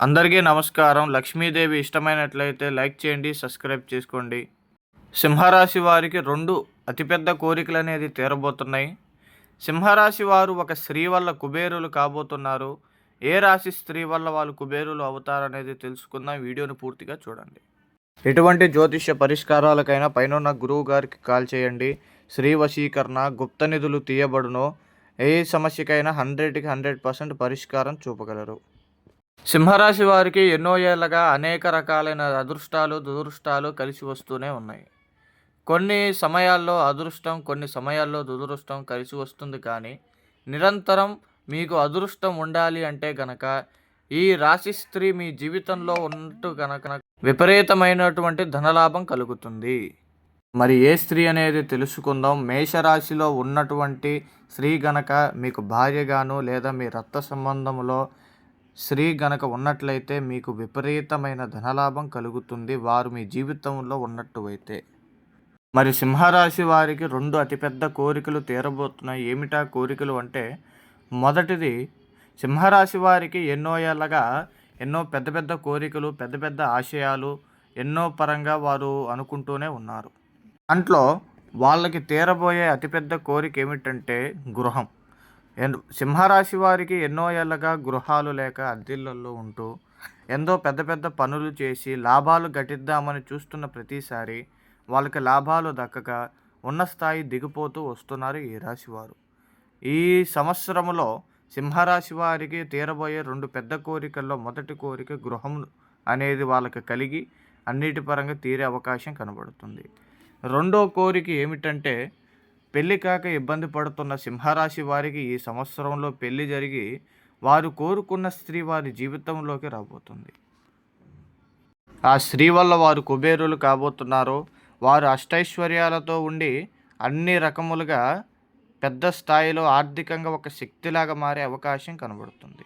అందరికీ నమస్కారం. లక్ష్మీదేవి ఇష్టమైనట్లయితే లైక్ చేయండి సబ్స్క్రైబ్ చేసుకోండి. సింహరాశి వారికి రెండు అతిపెద్ద కోరికలు అనేది తీరబోతున్నాయి. సింహరాశి వారు ఒక స్త్రీ వల్ల కుబేరులు కాబోతున్నారు. ఏ రాశి స్త్రీ వల్ల వాళ్ళు కుబేరులు అవుతారనేది తెలుసుకుందాం. వీడియోని పూర్తిగా చూడండి. ఎటువంటి జ్యోతిష్య పరిష్కారాలకైనా పైన గురువు గారికి కాల్ చేయండి. శ్రీ వశీకరణ గుప్త నిధులు తీయబడును. ఏ సమస్యకైనా హండ్రెడ్కి హండ్రెడ్ పర్సెంట్ పరిష్కారం చూపగలరు. సింహరాశి వారికి ఎన్నో ఏళ్ళగా అనేక రకాలైన అదృష్టాలు దురదృష్టాలు కలిసి వస్తూనే ఉన్నాయి. కొన్ని సమయాల్లో అదృష్టం కొన్ని సమయాల్లో దురదృష్టం కలిసి వస్తుంది కానీ నిరంతరం మీకు అదృష్టం ఉండాలి అంటే గనక ఈ రాశి స్త్రీ మీ జీవితంలో ఉన్నట్టు గనక విపరీతమైనటువంటి ధనలాభం కలుగుతుంది. మరి ఏ స్త్రీ అనేది తెలుసుకుందాం. మేషరాశిలో ఉన్నటువంటి స్త్రీ గనక మీకు భార్యగాను లేదా మీ రక్త సంబంధంలో స్త్రీ గనక ఉన్నట్లయితే మీకు విపరీతమైన ధనలాభం కలుగుతుంది. వారు మీ జీవితంలో ఉన్నట్టు అయితే మరి సింహరాశి వారికి రెండు అతిపెద్ద కోరికలు తీరబోతున్నాయి. ఏమిటా కోరికలు అంటే మొదటిది సింహరాశి వారికి ఎన్నో ఏళ్ళగా ఎన్నో పెద్ద పెద్ద కోరికలు పెద్ద పెద్ద ఆశయాలు ఎన్నో పరంగా వారు అనుకుంటూనే ఉన్నారు. దాంట్లో వాళ్ళకి తీరబోయే అతిపెద్ద కోరిక ఏమిటంటే గృహం. సింహరాశి వారికి ఎన్నో ఏళ్ళగా గృహాలు లేక అద్దిళ్ళల్లో ఉంటూ ఎంతో పెద్ద పెద్ద పనులు చేసి లాభాలు గటిద్దామని చూస్తున్న ప్రతిసారి వాళ్ళకి లాభాలు దక్కక ఉన్న స్థాయి దిగిపోతూ వస్తున్నారు ఈ రాశి వారు ఈ సంవత్సరంలో సింహరాశి వారికి తీరబోయే రెండు పెద్ద కోరికల్లో మొదటి కోరిక గృహం అనేది వాళ్ళకి కలిగి అన్నిటి పరంగా తీరే అవకాశం కనబడుతుంది. రెండో కోరిక ఏమిటంటే పెళ్ళి కాక ఇబ్బంది పడుతున్న సింహరాశి వారికి ఈ సంవత్సరంలో పెళ్ళి జరిగి వారు కోరుకున్న స్త్రీ వారి జీవితంలోకి రాబోతుంది. ఆ స్త్రీ వల్ల వారు కుబేరులు కాబోతున్నారు. వారు అష్టైశ్వర్యాలతో ఉండి అన్ని రకములుగా పెద్ద స్థాయిలో ఆర్థికంగా ఒక శక్తిలాగా మారే అవకాశం కనబడుతుంది.